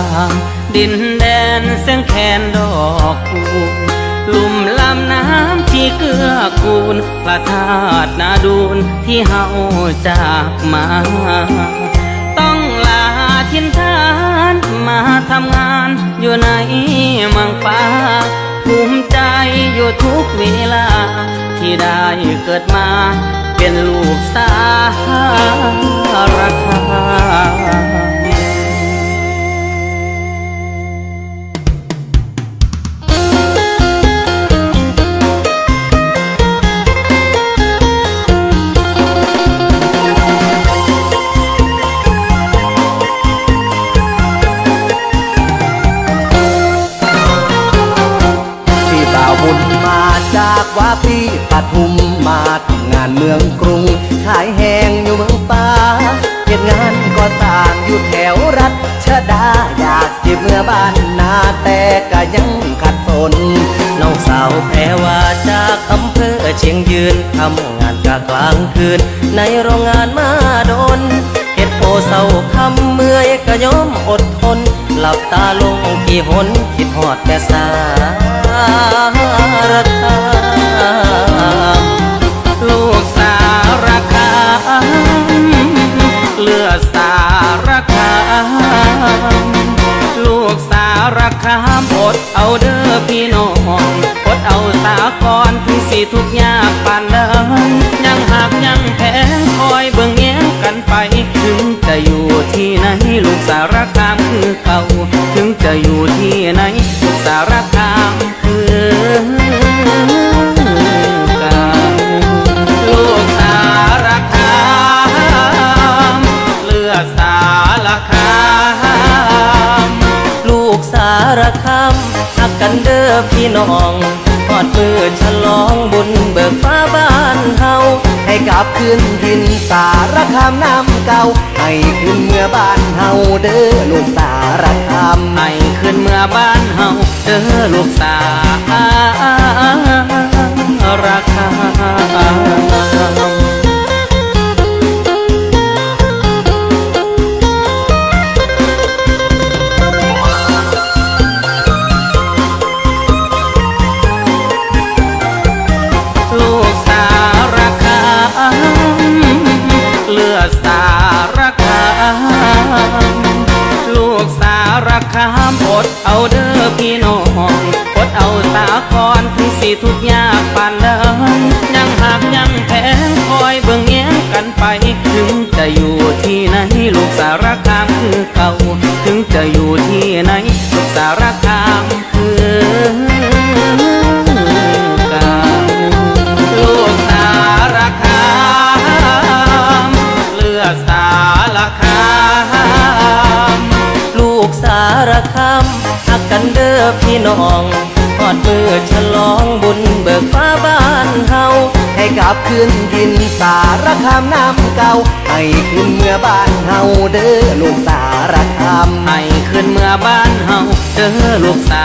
ามดินแดนเสียงแคนดอกคูณลุ่มลำน้ำที่เกื้อกูลพระธาตุนาดูนที่เฮาจากมา ต้องลาทินทานมาทำงานอยู่ในมืองฟ้า ภูมิใจอยู่ทุกเวลา ที่ได้เกิดมา เป็นลูกสารคา ว่าพี่ปทุมมาทำงานเมืองกรุง ขายแหงอยู่เมืองป่าเก็บงานก็สร้างอยู่แถวรัชดาอยากสิเมื่อบ้านนาแต่ก็ยังขัดสนน้องสาวแพรว่าจากอำเภอเชียงยืนทำงานกะกลางคืน ในโรงงานมาโดนเฮ็ดโพเศร้าคำเมื่อยก็ยอมอดทน หลับตาลงกี่หนคิดหอดแต่สา อดเอาเด้อพี่น้องอดเอาสากรถึงสิทุกยากปานใดยังหักยังแพงคอยเบิ่งแย้งกันไป ถึงจะอยู่ที่ไหนลูกสารคามคือเก่า ถึงจะอยู่ที่ไหนลูกสารคามคือเก่าลูกสารคามารคามหักกันเด้อพี่น้องทอดมือฉลองบุญเบิกฟ้าบ้านเฮาให้กลับคืนดินสารคามน้ำเก่าให้คืนเมื่อบ้านเฮาเด้อลูกสารคามให้ขึ้นเมื่อบ้านเฮาเด้อลูกสา ลูกสารคามอดเอาเด้อพี่น้องอดเอาสากรถึงสิทุกยากปานใดยังหักยังแพงคอยเบิ่งแย้งกันไป ถึงจะอยู่ที่ไหนลูกสารคามคือเก่าถึงจะอยู่ที่ไหนลูกสารคามคือำอักกันเด้อพี่น้องทอดมือฉลองบุญเบิกฟ้าบ้านเฮาให้กลับคืนดินสารคามน้ำเก่าให้คืนเมื่อบ้านเฮาเด้อลูกสารคามให้ขึ้นเมื่อบ้านเฮาเด้อลูกสา